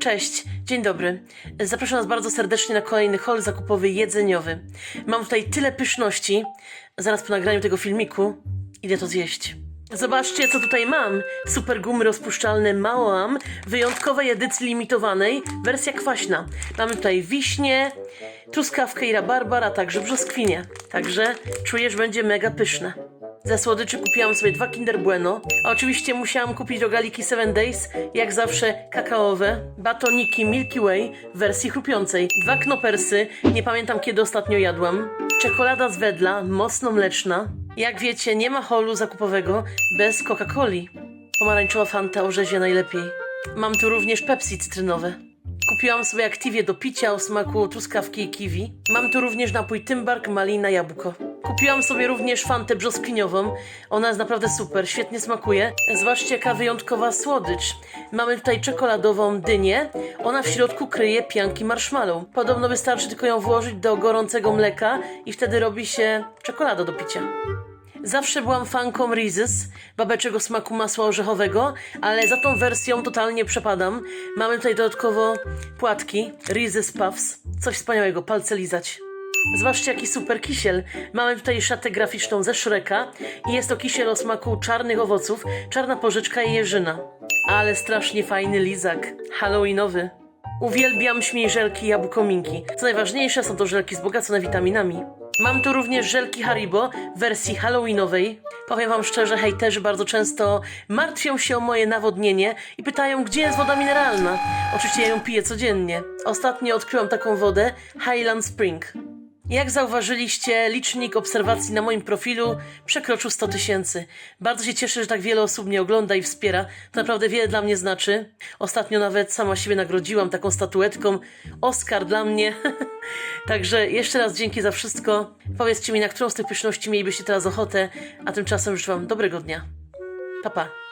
Cześć, dzień dobry. Zapraszam Was bardzo serdecznie na kolejny hol zakupowy jedzeniowy. Mam tutaj tyle pyszności. Zaraz po nagraniu tego filmiku idę to zjeść. Zobaczcie, co tutaj mam. Super gumy rozpuszczalne Małam, wyjątkowej edycji limitowanej, wersja kwaśna. Mamy tutaj wiśnie, truskawkę i rabarbar, a także brzoskwinie. Także czuję, że będzie mega pyszne. Ze słodyczy kupiłam sobie dwa Kinder Bueno. A oczywiście musiałam kupić rogaliki 7 Days, jak zawsze kakaowe, batoniki Milky Way w wersji chrupiącej, dwa knopersy, nie pamiętam kiedy ostatnio jadłam, czekolada z wedla, mocno mleczna. Jak wiecie, nie ma holu zakupowego bez Coca-Coli. Pomarańczowa fanta orzeźwia najlepiej. Mam tu również Pepsi cytrynowe. Kupiłam sobie Activie do picia o smaku truskawki i kiwi. Mam tu również napój Tymbark, malina, jabłko. Kupiłam sobie również fantę brzoskwiniową. Ona jest naprawdę super, świetnie smakuje. Zwłaszcza jaka wyjątkowa słodycz. Mamy tutaj czekoladową dynię. Ona w środku kryje pianki marshmallow. Podobno wystarczy tylko ją włożyć do gorącego mleka i wtedy robi się czekolada do picia. Zawsze byłam fanką Reese's, babeczego smaku masła orzechowego, ale za tą wersją totalnie przepadam. Mamy tutaj dodatkowo płatki Reese's Puffs. Coś wspaniałego, palce lizać. Zwłaszcza jaki super kisiel. Mamy tutaj szatę graficzną ze Shreka i jest to kisiel o smaku czarnych owoców, czarna porzeczka i jeżyna. Ale strasznie fajny lizak, halloweenowy. Uwielbiam śmiejżelki i jabłkominki. Co najważniejsze, są to żelki wzbogacone witaminami. Mam tu również żelki Haribo w wersji halloweenowej. Powiem wam szczerze, hejterzy bardzo często martwią się o moje nawodnienie i pytają, gdzie jest woda mineralna. Oczywiście ja ją piję codziennie. Ostatnio odkryłam taką wodę Highland Spring. Jak zauważyliście, licznik obserwacji na moim profilu przekroczył 100 tysięcy. Bardzo się cieszę, że tak wiele osób mnie ogląda i wspiera. To naprawdę wiele dla mnie znaczy. Ostatnio nawet sama siebie nagrodziłam taką statuetką. Oscar dla mnie. Także jeszcze raz dzięki za wszystko. Powiedzcie mi, na którą z tych pyszności mielibyście teraz ochotę, a tymczasem życzę wam dobrego dnia. Pa, pa.